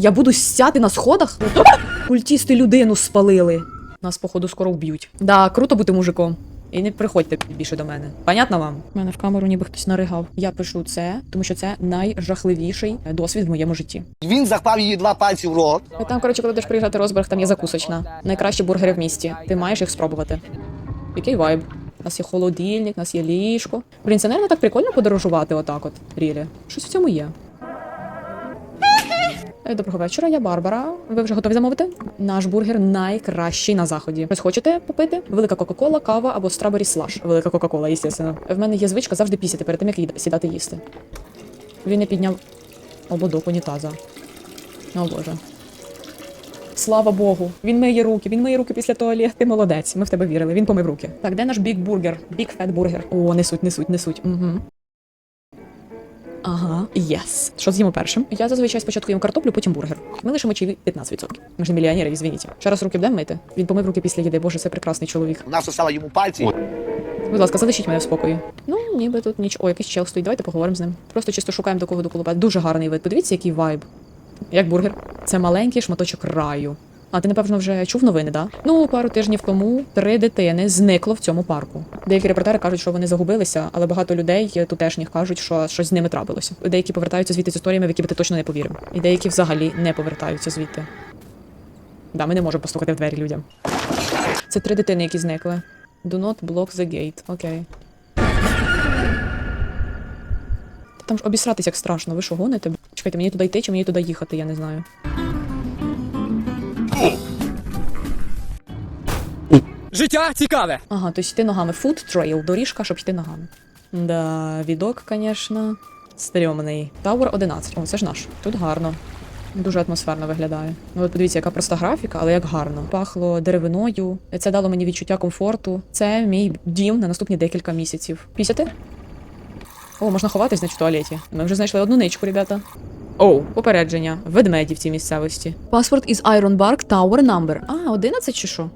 Я буду сяти на сходах? Культісти людину спалили. Нас, походу, скоро вб'ють. Да, круто бути мужиком. І не приходьте більше до мене. Понятно вам? У мене в камеру ніби хтось наригав. Я пишу це, тому що це найжахливіший досвід в моєму житті. Він заклав її два пальці в рот. А Там, коротше, коли будеш приїжджати розберг, там є закусочна. Найкращі бургери в місті. Ти маєш їх спробувати. Який вайб? У нас є холодильник, у нас є ліжко. Блін, це, наверное, так прикольно подорожувати отак от, Рілі. Щось в цьому є. Е, Доброго вечора, я Барбара. Ви вже готові замовити? Наш бургер найкращий на заході. Щось хочете попити? Велика Кока-Кола, кава або Strawberry Slush. Велика Кока-Кола, звісно. В мене є звичка завжди пісяти перед тим, як сідати їсти. Він не підняв ободок унітаза. О боже. Слава Богу. Він миє руки, він миє руки після туалету. Ти молодець. Ми в тебе вірили. Він помив руки. Так, де наш біг бургер? Біг фет бургер. О, несуть, несуть, несуть. Угу. Ага, єс. Що з'їмо першим? Я зазвичай спочатку їм картоплю, потім бургер. Ми лишимо чаї 15%. Ми ж не мільйонери, звініть. Ще раз руки будемо мити. Він помив руки після їди. Боже, це прекрасний чоловік. Вона всосала йому пальці. Будь ласка, залишіть мене в спокої. Ну, ніби тут ніч. О, якийсь чел стоїть. Давайте поговоримо з ним. Просто чисто шукаємо до кого доколупати. Дуже гарний вид. Подивіться, який вайб. Як бургер. Це маленький шматочок раю. А ти, напевно, вже чув новини, да? Ну, пару тижнів тому три дитини зникло в цьому парку. Деякі репортери кажуть, що вони загубилися, але багато людей тутешніх кажуть, що щось з ними трапилося. Деякі повертаються звідти з історіями, в які би ти точно не повірив. І деякі взагалі не повертаються звідти. Да, ми не можемо постукати в двері людям. Це три дитини, які зникли. Do not block the gate. Окей. Та Там ж обісратись як страшно. Ви що гоните? Чекайте, мені туди йти чи мені туди їхати, я не знаю. Життя цікаве. Ага, тобто йти ногами. Food trail, доріжка, щоб йти ногами. Да, відок, звісно, стрьомний. Tower 11. О, це ж наш. Тут гарно. Дуже атмосферно виглядає. Ну от подивіться, яка проста графіка, але як гарно. Пахло деревиною. Це дало мені відчуття комфорту. Це мій дім на наступні декілька місяців. Пісяти? О, можна ховатись, значить, в туалеті. Ми вже знайшли одну ничку, ребята. Оу, попередження. Ведмеді в цій місцевості. Паспорт із Ironbark Tower Number. А, 11 чи що?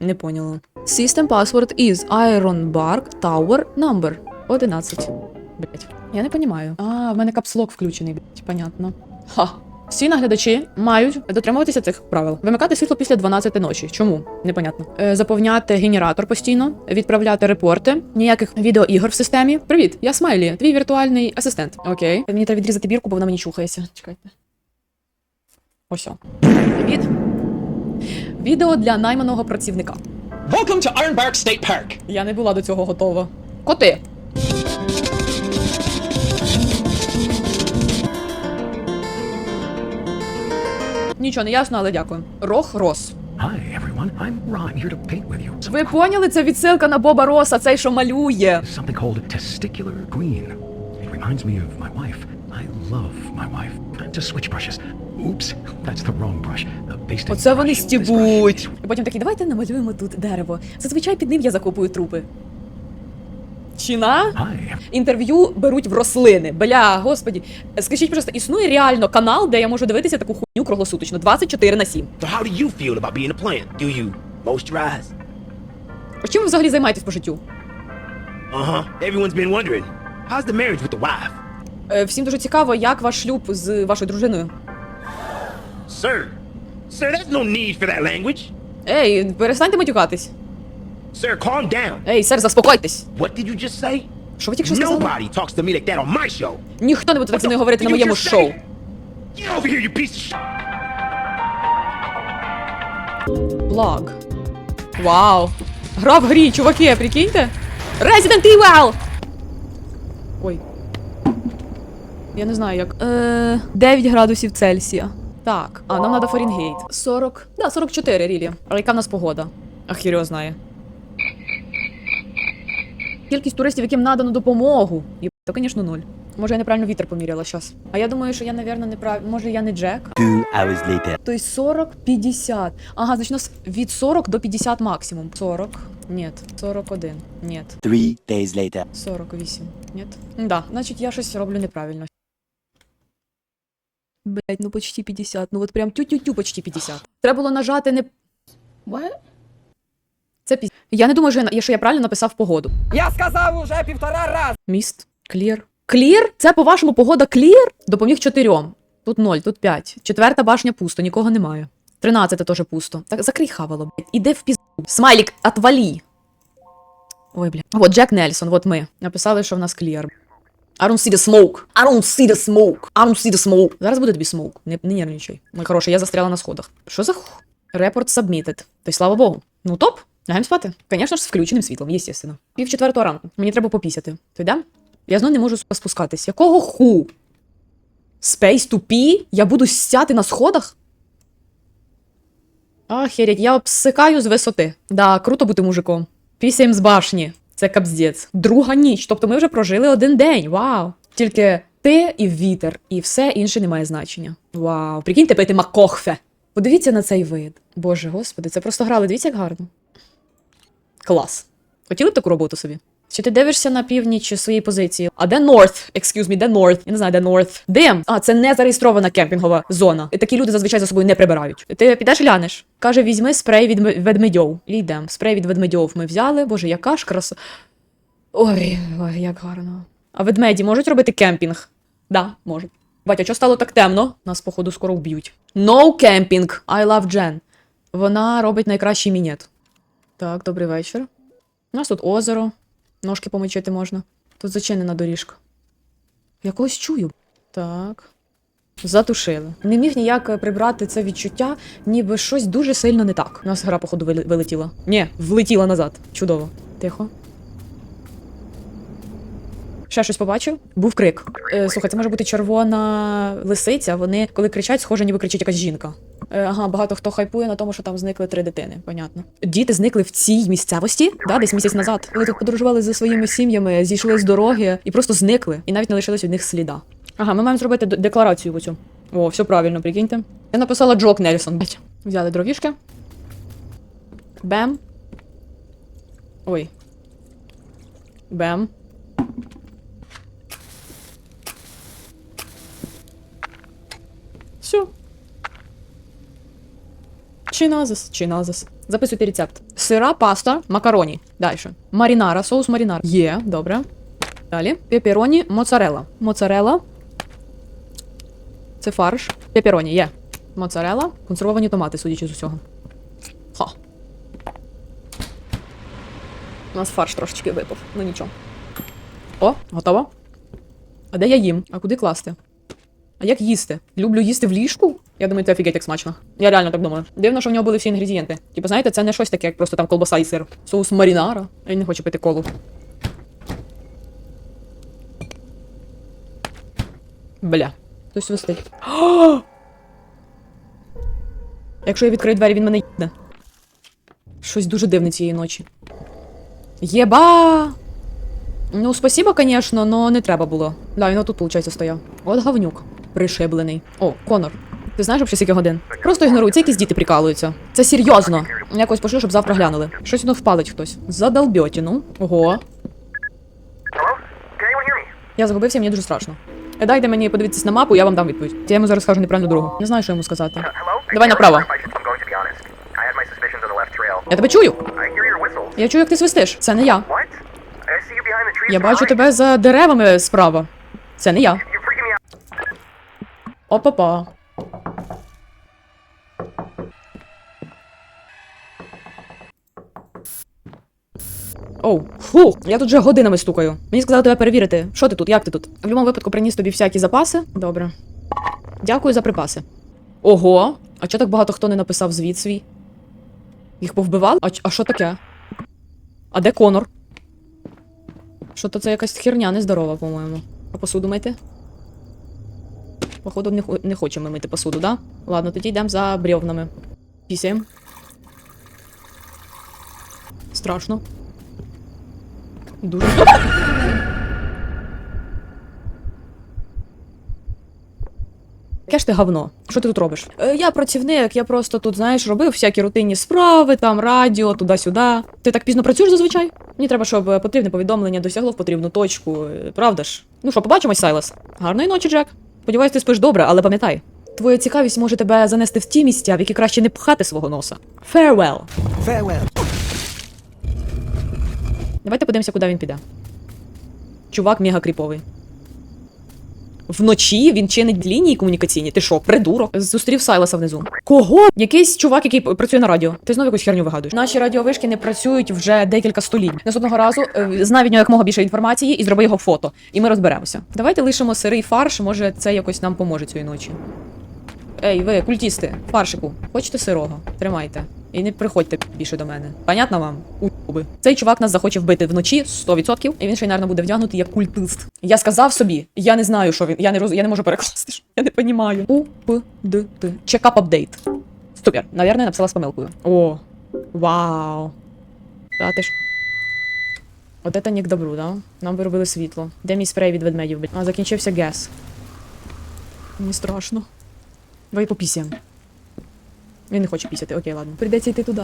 Не поняла. System password is Ironbark Tower Number 11. Блять. Я не понімаю. А, в мене капслок включений, блять, понятно. Ха. Всі наглядачі мають дотримуватися цих правил. Вимикати світло після 12 ночі. Чому? Непонятно. Е, заповняти генератор постійно, відправляти репорти, ніяких відеоігор в системі. Привіт, я Смайлі, твій віртуальний асистент. Окей. Мені треба відрізати бірку, бо вона мені чухається. Чекайте. Ось. Привіт. Відео для найманого працівника. Welcome to Ironbark State Park. Я не була до цього готова. Коти. Нічого не ясно, але дякую. Рох Рос. Hi, everyone. I'm Ron here to paint with you. Ви поняли, це відсилка на Боба Роса, цей, що малює. Something called testicular green. It reminds me of my wife. I love my wife. Time to switch brushes. Oops, that's the wrong brush. The basting Оце вони brush. This стібуть. І потім такі, давайте намалюємо тут дерево. Зазвичай під ним я закопую трупи. Чина? Інтерв'ю беруть в рослини. Бля, господі. Скажіть, просто, існує реально канал, де я можу дивитися таку хуйню круглосуточно, 24 на 7. So how do you feel about being a plant? Do you moisturize? А Чим ви взагалі займаєтесь по життю? Uh-huh. Everyone's been wondering. How's the marriage with the wife? Е, Всім дуже цікаво, як ваш шлюб з вашою дружиною. Sir. Sir, there's no need for that language. Ей, перестаньте матюкатись. Sir, calm down. Ей, сер, заспокойтесь. What did you just say? Що ви тільки що сказали? Nobody talks to me like that on my show. Ніхто не буде так зі мною говорити на моєму шоу. Get over here, you piece of shit. Благ. Вау. Гра в грі, чуваки, прикиньте. Resident Evil! Ой. Я не знаю як. Е, 9 градусів Цельсія. Так, а нам треба Фаренгейт. 40. Да, 44 рілі. Але яка в нас погода? Ах, його знає. Кількість туристів, яким надано допомогу. Є, то, звісно, нуль. Може, я неправильно вітер поміряла зараз. А я думаю, що я, напевно, неправильно. Може, я не Джек? Two hours later. Тобто 40, 50. Ага, значить у нас від 40 до 50 максимум. 40. Нет. 41. Нет. Three days later. 48. Нет. Да, значить я щось роблю неправильно. Блять, ну почти 50. Ну от прям тю-тю-тю почти 50. Треба було нажати не. What? Це пі... Я не думаю, що я, що я правильно написав погоду. Я сказав уже півтора раз. Міст. Клір. Клір? Це по-вашому погода клір? Допоміг чотирьом. Тут 0, тут 5. Четверта башня пусто, нікого немає. Тринадцята теж пусто. Так закрий хавало, блядь. Іди в пізду. Смайлік, отвалі. Ой, бля. Вот Джек Нельсон, вот ми. Написали, що в нас клір. I don't see the smoke. I don't see the smoke. I don't see the smoke. Зараз буде тобі смоук. Не, не нервничай. Мой хороший, я застряла на сходах. Що за ху? Репорт submitted. Тобто, слава Богу. Ну топ. Лягаємо спати. Звісно ж, з включеним світлом, естественно. Пів четвертого ранку. Мені треба попісяти. То йдем? Я знову не можу спускатись. Якого ху? Space to pee? Я буду сяти на сходах? Охереть, я обсикаю з висоти. Да, круто бути мужиком. Пісяєм з башні. Це капздець. Друга ніч. Тобто ми вже прожили один день. Вау. Тільки ти і вітер, і все інше не має значення. Вау. Прикиньте пити макохфе. Подивіться на цей вид. Боже господи, це просто грали. Дивіться, як гарно. Клас. Хотіли б таку роботу собі? Чи ти дивишся на північ своєї позиції? А де North? Excuse me, де North? Я не знаю, де North. Дим. А, це не зареєстрована кемпінгова зона. І такі люди зазвичай за собою не прибирають. Ти підеш глянеш. Каже, візьми спрей від ведмедьов. І йдем. Спрей від ведмедьов ми взяли. Боже, яка ж краса. Ой, ой, як гарно. А ведмеді можуть робити кемпінг? Да, можуть. Батя, що стало так темно? Нас, походу, скоро вб'ють. No camping. I love Jen. Вона робить найкращий мінет. Так, добрий вечір. У нас тут озеро. Ножки помочити можна. Тут зачинена доріжка. Я когось чую. Так. Затушили. Не міг ніяк прибрати це відчуття, ніби щось дуже сильно не так. У нас гра, походу, вилетіла. Ні, влетіла назад. Чудово. Тихо. Ще щось побачив? Був крик. Е, слухай, це може бути червона лисиця. Вони, коли кричать, схоже, ніби кричить якась жінка. Е, ага, багато хто хайпує на тому, що там зникли три дитини. Понятно. Діти зникли в цій місцевості, да, десь місяць назад. Вони тут подорожували зі своїми сім'ями, зійшли з дороги і просто зникли, і навіть не лишилось від них сліда. Ага, ми маємо зробити декларацію оцю. О, все правильно, прикиньте. Я написала Джок Нельсон. Взяли дровішки. Бем. Ой. Бем. Все. Чиназис, чиназис. Записуйте рецепт. Сира, паста, макароні. Далі. Марінара, соус марінар. Є, добре. Далі. Пепероні, моцарелла. Моцарелла. Це фарш. Пепероні, є. Моцарелла. Консервовані томати, судячи з усього. Ха. У нас фарш трошечки випав. Ну нічого. О, готово. А де я їм? А куди класти? А як їсти? Люблю їсти в ліжку? Я думаю, це офігеть як смачно. Я реально так думаю. Дивно, що в нього були всі інгредієнти. Типу, знаєте, це не щось таке, як просто там колбаса і сир. Соус марінара. А він не хоче пити колу. Бля. Хтось свистить. Якщо я відкрию двері, він мене їде. Щось дуже дивне цієї ночі. Єба! Ну, спасибо, конечно, но не треба було. Да, він отут, виходить, стояв. От говнюк. Пришиблений. О, Конор. Ти знаєш, взагалі, скільки годин? Просто ігноруй, це якісь діти прикалуються. Це серйозно. Якось пошлю, щоб завтра глянули. Щось воно впалить хтось. Задолбьотіну. Ого. Я загубився, мені дуже страшно. Е, Дайте мені подивитися на мапу, я вам дам відповідь. Я йому зараз скажу неправильну дорогу. Не знаю, що йому сказати. Давай направо. Я тебе чую. Я чую, як ти свистиш. Це не я. Я бачу тебе за деревами справа. Це не я. Опа-па. Оу, фу, я тут вже годинами стукаю. Мені сказали тебе перевірити. Що ти тут? Як ти тут? В будь-якому випадку приніс тобі всякі запаси. Добре. Дякую за припаси. Ого, а чого так багато хто не написав звіт свій? Їх повбивали? А, що таке? А де Конор? Що то це якась херня нездорова, по-моєму. А посуду мити? Походу, не, не хочемо мити посуду, да? Ладно, тоді йдемо за бревнами. Пісяємо. Страшно. Дуже. Яке ж ти говно? Що ти тут робиш? Е, я працівник, я просто тут, знаєш, робив всякі рутинні справи, там радіо, туди-сюди. Ти так пізно працюєш зазвичай? Мені треба, щоб е, потрібне повідомлення досягло в потрібну точку. е, Правда ж? Ну що, побачимось, Сайлас? Гарної ночі, Джек. Сподіваюсь, ти спиш добре, але пам'ятай. Твоя цікавість може тебе занести в ті місця, в які краще не пхати свого носа. Farewell. Farewell. Давайте подивимося, куди він піде. Чувак мега кріповий. Вночі він чинить лінії комунікаційні. Ти що, придурок? Зустрів Сайласа внизу. Кого? Якийсь чувак, який працює на радіо. Ти знову якусь херню вигадуєш. Наші радіовишки не працюють вже декілька століть. Наступного разу е, знай від нього якомога більше інформації і зроби його фото. І ми розберемося. Давайте лишимо сирий фарш, може це якось нам поможе цієї ночі. Ей, ви, культісти, фаршику, хочете сирого? Тримайте. І не приходьте більше до мене. Понятно вам? Уби. Цей чувак нас захоче вбити вночі 100%, і він ще й, наверно, буде вдягнутий як культист. Я сказав собі, я не знаю, що він. Я не роз... я не можу перекласти. Я не понімаю. У П Д Т. Чекап апдейт. Супер. Наверное, написала з помилкою. О, вау. Та ти ж. От это не к добру, да? Нам виробили світло. Де мій спрей від ведмедів? А, закінчився гес. Мені страшно. Давай попісяємо. Він не хоче пісяти, окей, ладно. Прийдеться йти туди.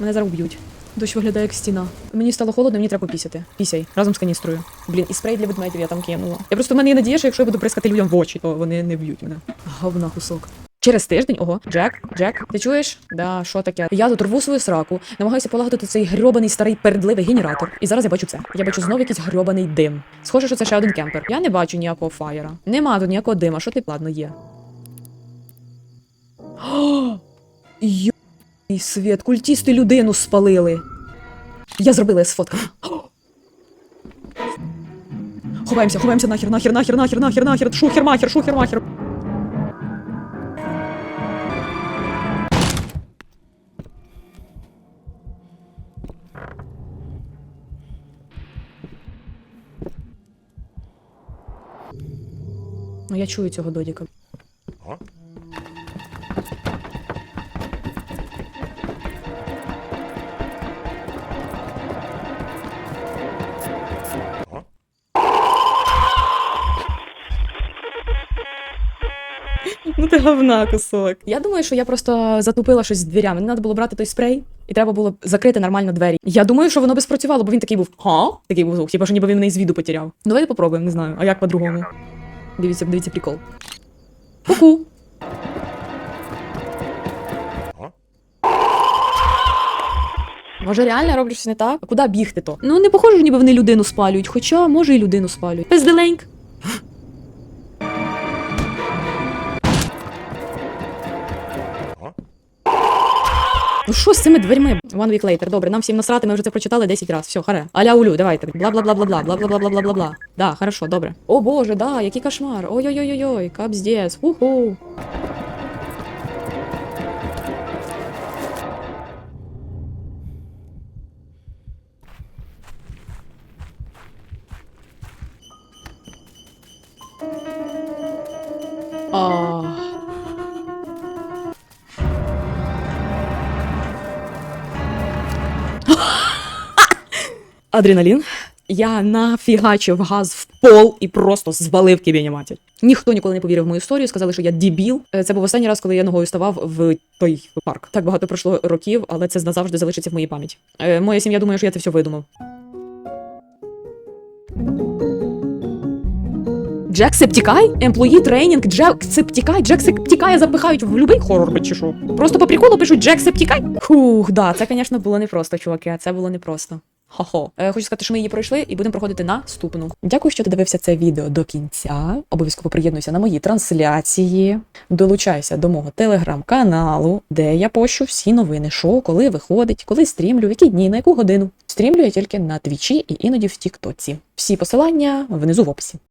Мене зараз вб'ють. Дощ виглядає як стіна. Мені стало холодно, мені треба попісяти. Пісяй, разом з каністрою. Блін, і спрей для ведмедів я там кинула. Я просто в мене є надія, що якщо я буду прискати людям в очі, то вони не б'ють мене. Говна кусок. Через тиждень, ого, Джек, Джек, ти чуєш? Да, що таке? Я тут рву свою сраку, намагаюся полагодити цей грьобаний старий передливий генератор. І зараз я бачу це. Я бачу знову якийсь грьобаний дим. Схоже, що це ще один кемпер. Я не бачу ніякого фаєра. Нема тут ніякого дима. Що ти ладно є? Йой, світ, культісти людину спалили. Я зробила я сфоткала. Ховаємося, ховаємося нахер, нахер, нахер, нахер, нахер, нахер, шухер, махер, шухер, махер. Ну, я чую цього додіка. Говна кусок. Я думаю, що я просто затупила щось з дверями. Не треба було брати той спрей, і треба було закрити нормально двері. Я думаю, що воно би спрацювало, бо він такий був ха? Такий був звук, типу, що ніби він мене із віду потеряв. Давайте попробуємо, не знаю. А як по-другому? Дивіться, дивіться прикол. Ку-ку. Може, реально роблю щось не так? А куди бігти то? Ну, не похоже, ніби вони людину спалюють, хоча може і людину спалюють. Пизделеньк. Ну що з цими дверьми? One week later. Добре, нам всім насрати, ми вже це прочитали 10 разів. Все, харе. Аля улю, давайте. бла бла бла бла бла бла бла бла бла бла бла бла Да, хорошо, добре. О боже, да, який кошмар. Ой-ой-ой-ой, капздец. Уху. Адреналін. Я нафігачив газ в пол і просто звалив кібіні матір. Ніхто ніколи не повірив в мою історію, сказали, що я дебіл. Е, Це був останній раз, коли я ногою ставав в той парк. Так багато пройшло років, але це назавжди залишиться в моїй пам'яті. Е, Моя сім'я думає, що я це все видумав. Джек Септікай? Емплої тренінг, Джек Септікай, Джек Септікая запихають в будь-який хорор чи що. Просто по приколу пишуть Джек Септікай. Хух, да, це, звісно, було непросто, чуваки. Це було непросто. Хо-хо. Е, хочу сказати, що ми її пройшли і будемо проходити наступну. Дякую, що ти дивився це відео до кінця. Обов'язково приєднуйся на мої трансляції. Долучайся до мого телеграм-каналу, де я пощу всі новини, що коли виходить, коли стрімлю, в які дні, на яку годину. Стрімлю я тільки на твічі і іноді в Тіктоці. Всі посилання внизу в описі.